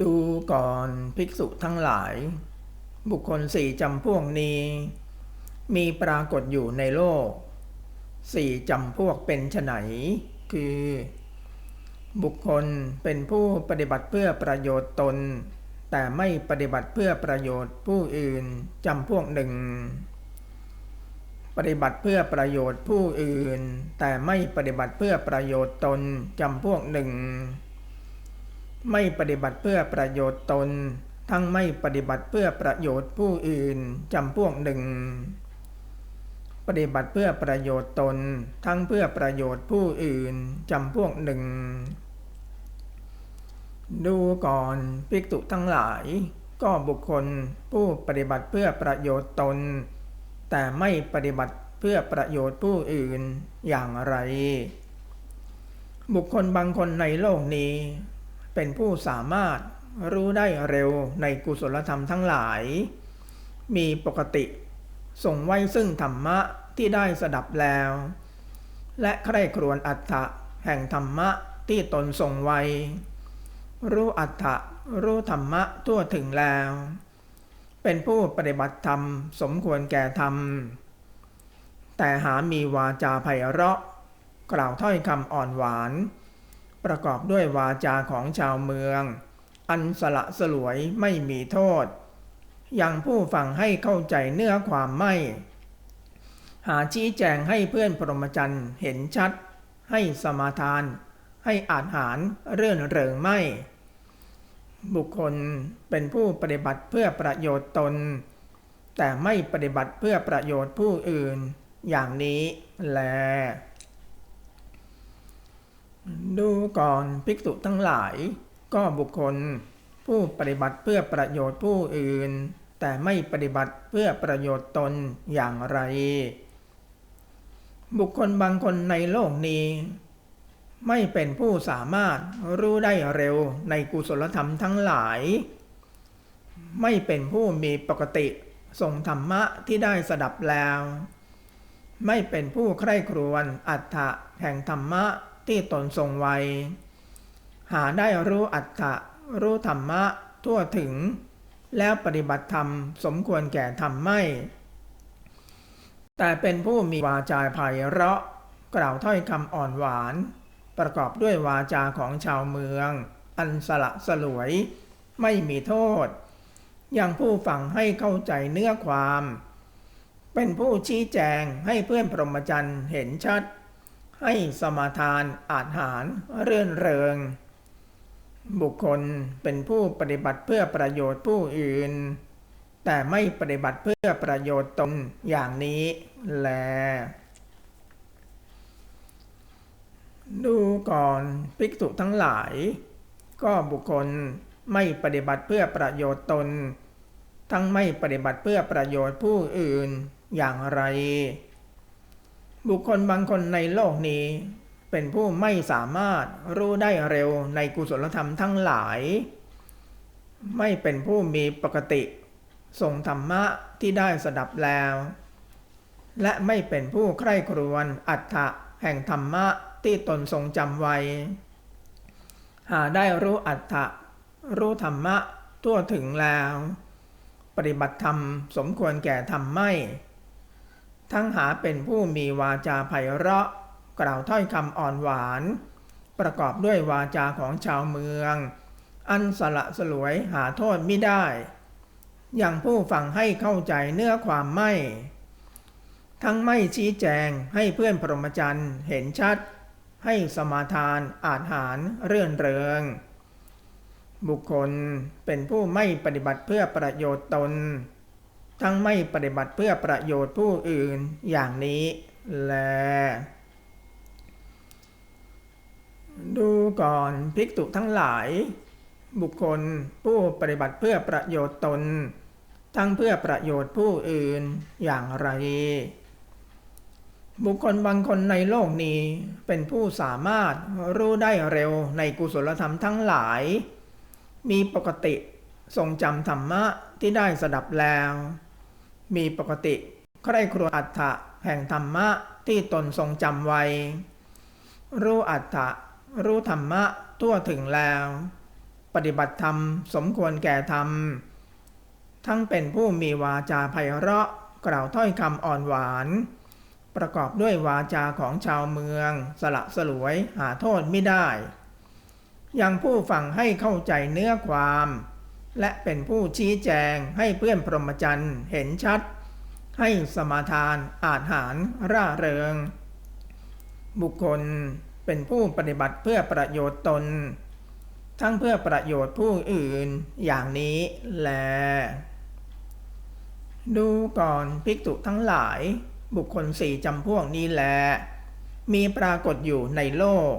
ดูก่อนภิกษุทั้งหลาย บุคคลสี่จำพวกนี้ มีปรากฏอยู่ในโลกสี่จำพวกเป็นไฉนคือ บุคคลเป็นผู้ปฏิบัติเพื่อประโยชน์ตน แต่ไม่ปฏิบัติเพื่อประโยชน์ผู้อื่นจำพวกหนึ่ง ปฏิบัติเพื่อประโยชน์ผู้อื่น แต่ไม่ปฏิบัติเพื่อประโยชน์ตนจำพวกหนึ่ง ไม่ปฏิบัติเพื่อประโยชน์ตน ทั้งไม่ปฏิบัติเพื่อประโยชน์ผู้อื่นจำพวกหนึ่ง ปฏิบัติเพื่อประโยชน์ตน ทั้งเพื่อประโยชน์ผู้อื่นจำพวกหนึ่ง ดูก่อนภิกษุทั้งหลาย ก็บุคคลผู้ปฏิบัติเพื่อประโยชน์ตน แต่ไม่ปฏิบัติเพื่อประโยชน์ผู้อื่นอย่างไร บุคคลบางคนในโลกนี้ เป็นผู้สามารถรู้ได้เร็วในกุศลธรรมทั้งหลาย มีปกติส่งไว้ซึ่งธรรมะที่ได้สดับแล้ว และใคร่ครวญอัตถะแห่งธรรมะที่ตนส่งไว้ รู้อัตถะรู้ธรรมะทั่วถึงแล้ว เป็นผู้ปฏิบัติธรรมสมควรแก่ธรรม แต่หามีวาจาไพเราะ กล่าวถ้อยคำอ่อนหวาน ประกอบด้วยวาจาของชาวเมือง อันสละสลวยไม่มีโทษ ยังผู้ฟังให้เข้าใจเนื้อความไม่ หาชี้แจงให้เพื่อนพรหมจรรย์เห็นชัด ให้สมาทาน ให้อาหารเรื่อนเริงไม่ บุคคลเป็นผู้ปฏิบัติเพื่อประโยชน์ตน แต่ไม่ปฏิบัติเพื่อประโยชน์ผู้อื่น อย่างนี้แล ดูก่อนภิกษุทั้งหลาย ก็บุคคล ผู้ปฏิบัติเพื่อประโยชน์ผู้อื่น แต่ไม่ปฏิบัติเพื่อประโยชน์ตนอย่างไร บุคคลบางคนในโลกนี้ ไม่เป็นผู้สามารถรู้ได้เร็วในกุศลธรรมทั้งหลาย ไม่เป็นผู้มีปกติส่งธรรมะที่ได้สดับแล้ว ไม่เป็นผู้ใคร่ครวญอัตถะแห่งธรรมะ ที่ตนทรงไว้ หาได้รู้อัตถะรู้ธรรมะทั่วถึง แล้วปฏิบัติธรรมสมควรแก่ธรรมไม่ แต่เป็นผู้มีวาจาไพเราะ กล่าวถ้อยคำอ่อนหวาน ประกอบด้วยวาจาของชาวเมือง อันสละสลวย ไม่มีโทษ ยังผู้ฟังให้เข้าใจเนื้อความ เป็นผู้ชี้แจงให้เพื่อนพรหมจรรย์เห็นชัด ให้สมาทานอาหารเรื่อนเริง บุคคลเป็นผู้ปฏิบัติเพื่อประโยชน์ผู้อื่น แต่ไม่ปฏิบัติเพื่อประโยชน์ตนอย่างนี้แล ดูก่อนภิกษุทั้งหลาย ก็บุคคลไม่ปฏิบัติเพื่อประโยชน์ตน ทั้งไม่ปฏิบัติเพื่อประโยชน์ผู้อื่นอย่างไร บุคคลบางคนในโลกนี้ เป็นผู้ไม่สามารถรู้ได้เร็วในกุศลธรรมทั้งหลาย ไม่เป็นผู้มีปกติส่งธรรมะที่ได้สดับแล้ว และไม่เป็นผู้ใคร่ครวญอัตถะแห่งธรรมะที่ตนทรงจำไว้ หาได้รู้อัตถะรู้ธรรมะทั่วถึงแล้ว ปฏิบัติธรรมสมควรแก่ธรรมไม่ ทั้งหาเป็นผู้มีวาจาไพเราะ กล่าวถ้อยคำอ่อนหวาน ประกอบด้วยวาจาของชาวเมือง อันสละสลวยหาโทษไม่ได้ อย่างผู้ฟังให้เข้าใจเนื้อความไม่ ทั้งไม่ชี้แจงให้เพื่อนพรหมจรรย์เห็นชัด ให้สมาทานอาจหารเรื่อนเริง บุคคลเป็นผู้ไม่ปฏิบัติเพื่อประโยชน์ตน ทั้งไม่ปฏิบัติเพื่อประโยชน์ผู้อื่นอย่างนี้แล ดูก่อนภิกษุทั้งหลาย บุคคลผู้ปฏิบัติเพื่อประโยชน์ตน ทั้งเพื่อประโยชน์ผู้อื่นอย่างไร บุคคลบางคนในโลกนี้เป็นผู้สามารถรู้ได้เร็วในกุศลธรรมทั้งหลาย มีปกติ ทรงจำธรรมะที่ได้สดับแล้ว มีปกติใคร่ครวญอัตถะแห่งธรรมะที่ตนทรงจำไว้ รู้อัตถะรู้ธรรมะทั่วถึงแล้ว ปฏิบัติธรรมสมควรแก่ธรรม ทั้งเป็นผู้มีวาจาไพเราะกล่าวถ้อยคำอ่อนหวาน ประกอบด้วยวาจาของชาวเมือง สละสลวยหาโทษไม่ได้ ยังผู้ฟังให้เข้าใจเนื้อความ และเป็นผู้ชี้แจงให้เพื่อนพรหมจรรย์เห็นชัด ให้สมาทานอาหารร่าเริง บุคคลเป็นผู้ปฏิบัติเพื่อประโยชน์ตน ทั้งเพื่อประโยชน์ผู้อื่นอย่างนี้แล ดูก่อนภิกษุทั้งหลาย บุคคลสี่จำพวกนี้แล มีปรากฏอยู่ในโลก